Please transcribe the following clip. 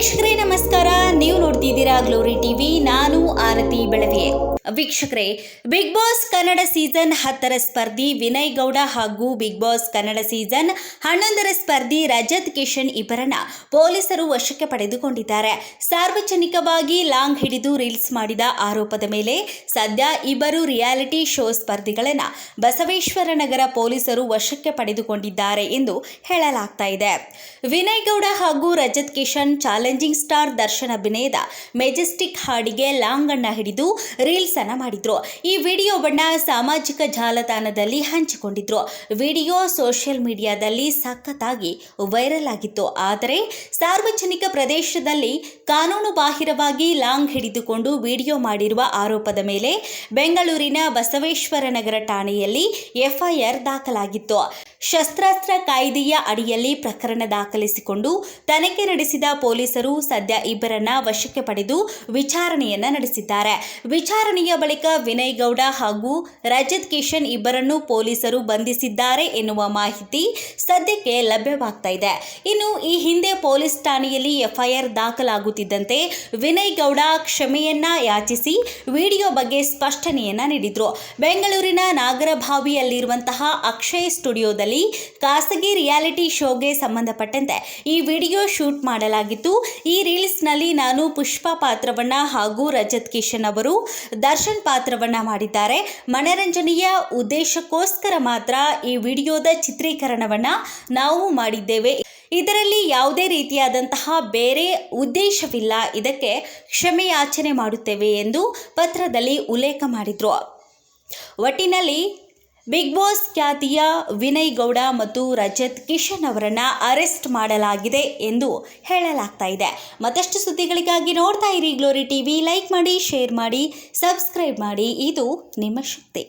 ವೀಕ್ಷಕರೇ ನಮಸ್ಕಾರ ನೀವು ನೋಡ್ತಿದ್ದೀರಾ ಗ್ಲೋರಿ ಟಿವಿ, ನಾನು ಆರತಿ ಬೆಳವೆ ವೀಕ್ಷಕರೇ ಬಿಗ್ ಬಾಸ್ ಕನ್ನಡ ಸೀಸನ್ ಹತ್ತರ ಸ್ಪರ್ಧಿ ವಿನಯ್ ಗೌಡ ಹಾಗೂ ಬಿಗ್ ಬಾಸ್ ಕನ್ನಡ ಸೀಸನ್ ಹನ್ನೊಂದರ ಸ್ಪರ್ಧಿ ರಜತ್ ಕಿಶನ್ ಇಬ್ಬರನ್ನ ಪೊಲೀಸರು ವಶಕ್ಕೆ ಪಡೆದುಕೊಂಡಿದ್ದಾರೆ. ಸಾರ್ವಜನಿಕವಾಗಿ ಲಾಂಗ್ ಹಿಡಿದು ರೀಲ್ಸ್ ಮಾಡಿದ ಆರೋಪದ ಮೇಲೆ ಸದ್ಯ ಇಬ್ಬರು ರಿಯಾಲಿಟಿ ಶೋ ಸ್ಪರ್ಧಿಗಳನ್ನ ಬಸವೇಶ್ವರ ನಗರ ಪೊಲೀಸರು ವಶಕ್ಕೆ ಪಡೆದುಕೊಂಡಿದ್ದಾರೆ ಎಂದು ಹೇಳಲಾಗ್ತಾ ಇದೆ. ವಿನಯ್ ಗೌಡ ಹಾಗೂ ರಜತ್ ಕಿಶನ್ ಚಾಲೆಂಜಿಂಗ್ ಸ್ಟಾರ್ ದರ್ಶನ್ ಅಭಿನಯದ ಮೆಜೆಸ್ಟಿಕ್ ಹಾಡಿಗೆ ಲಾಂಗ್ ಅನ್ನ ಹಿಡಿದು ರೀಲ್ಸ್ ಅನ್ನ ಮಾಡಿದ್ರು. ಈ ವಿಡಿಯೋವನ್ನ ಸಾಮಾಜಿಕ ಜಾಲತಾಣದಲ್ಲಿ ಹಂಚಿಕೊಂಡಿದ್ರು. ವಿಡಿಯೋ ಸೋಷಿಯಲ್ ಮೀಡಿಯಾದಲ್ಲಿ ಸಖತ್ತಾಗಿ ವೈರಲ್ ಆಗಿತ್ತು. ಆದರೆ ಸಾರ್ವಜನಿಕ ಪ್ರದೇಶದಲ್ಲಿ ಕಾನೂನು ಬಾಹಿರವಾಗಿ ಲಾಂಗ್ ಹಿಡಿದುಕೊಂಡು ವಿಡಿಯೋ ಮಾಡಿರುವ ಆರೋಪದ ಮೇಲೆ ಬೆಂಗಳೂರಿನ ಬಸವೇಶ್ವರ ನಗರ ಠಾಣೆಯಲ್ಲಿ ಎಫ್ಐಆರ್ ದಾಖಲಾಗಿತ್ತು. ಶಸ್ತ್ರಾಸ್ತ್ರ ಕಾಯ್ದೆಯ ಅಡಿಯಲ್ಲಿ ಪ್ರಕರಣ ದಾಖಲಿಸಿಕೊಂಡು ತನಿಖೆ ನಡೆಸಿದ ಪೊಲೀಸರು ಸದ್ಯ ಇಬ್ಬರನ್ನ ವಶಕ್ಕೆ ಪಡೆದು ವಿಚಾರಣೆಯನ್ನ ನಡೆಸಿದ್ದಾರೆ. ವಿಚಾರಣೆಯ ಬಳಿಕ ವಿನಯ್ ಗೌಡ ಹಾಗೂ ರಜತ್ ಕಿಶನ್ ಇಬ್ಬರನ್ನು ಪೊಲೀಸರು ಬಂಧಿಸಿದ್ದಾರೆ ಎನ್ನುವ ಮಾಹಿತಿ ಸದ್ಯಕ್ಕೆ ಲಭ್ಯವಾಗ್ತಾ ಇದೆ. ಇನ್ನು ಈ ಹಿಂದೆ ಪೊಲೀಸ್ ಠಾಣೆಯಲ್ಲಿ ಎಫ್ಐಆರ್ ದಾಖಲಾಗುತ್ತಿದ್ದಂತೆ ವಿನಯ್ ಗೌಡ ಕ್ಷಮೆಯನ್ನ ಯಾಚಿಸಿ ವಿಡಿಯೋ ಬಗ್ಗೆ ಸ್ಪಷ್ಟನೆಯನ್ನ ನೀಡಿದ್ರು. ಬೆಂಗಳೂರಿನ ನಾಗರಭಾವಿಯಲ್ಲಿರುವಂತಹ ಅಕ್ಷಯ್ ಸ್ಟುಡಿಯೋದಲ್ಲಿ ಖಾಸಗಿ ರಿಯಾಲಿಟಿ ಶೋಗೆ ಸಂಬಂಧಪಟ್ಟಂತೆ ಈ ವಿಡಿಯೋ ಶೂಟ್ ಮಾಡಲಾಗಿತ್ತು. ಈ ರೀಲ್ಸ್ನಲ್ಲಿ ನಾನು ಪುಷ್ಪ ಪಾತ್ರವನ್ನ ಹಾಗೂ ರಜತ್ ಕಿಶನ್ ಅವರು ದರ್ಶನ್ ಪಾತ್ರವನ್ನ ಮಾಡಿದ್ದಾರೆ. ಮನರಂಜನೆಯ ಉದ್ದೇಶಕ್ಕೋಸ್ಕರ ಮಾತ್ರ ಈ ವಿಡಿಯೋದ ಚಿತ್ರೀಕರಣವನ್ನ ನಾವು ಮಾಡಿದ್ದೇವೆ. ಇದರಲ್ಲಿ ಯಾವುದೇ ರೀತಿಯಾದಂತಹ ಬೇರೆ ಉದ್ದೇಶವಿಲ್ಲ. ಇದಕ್ಕೆ ಕ್ಷಮೆಯಾಚನೆ ಮಾಡುತ್ತೇವೆ ಎಂದು ಪತ್ರದಲ್ಲಿ ಉಲ್ಲೇಖ ಮಾಡಿದ್ರು. ಒಟ್ಟಿನಲ್ಲಿ ಬಿಗ್ ಬಾಸ್ ಖ್ಯಾತಿಯ ವಿನಯ್ ಗೌಡ ಮತ್ತು ರಜತ್ ಕಿಶನ್ ಅವರನ್ನ ಅರೆಸ್ಟ್ ಮಾಡಲಾಗಿದೆ ಎಂದು ಹೇಳಲಾಗ್ತಾ ಇದೆ. ಮತ್ತಷ್ಟು ಸುದ್ದಿಗಳಿಗಾಗಿ ನೋಡ್ತಾ ಇರಿ ಗ್ಲೋರಿ ಟಿವಿ ಲೈಕ್ ಮಾಡಿ ಶೇರ್ ಮಾಡಿ ಸಬ್ಸ್ಕ್ರೈಬ್ ಮಾಡಿ. ಇದು ನಿಮ್ಮ ಶಕ್ತಿ.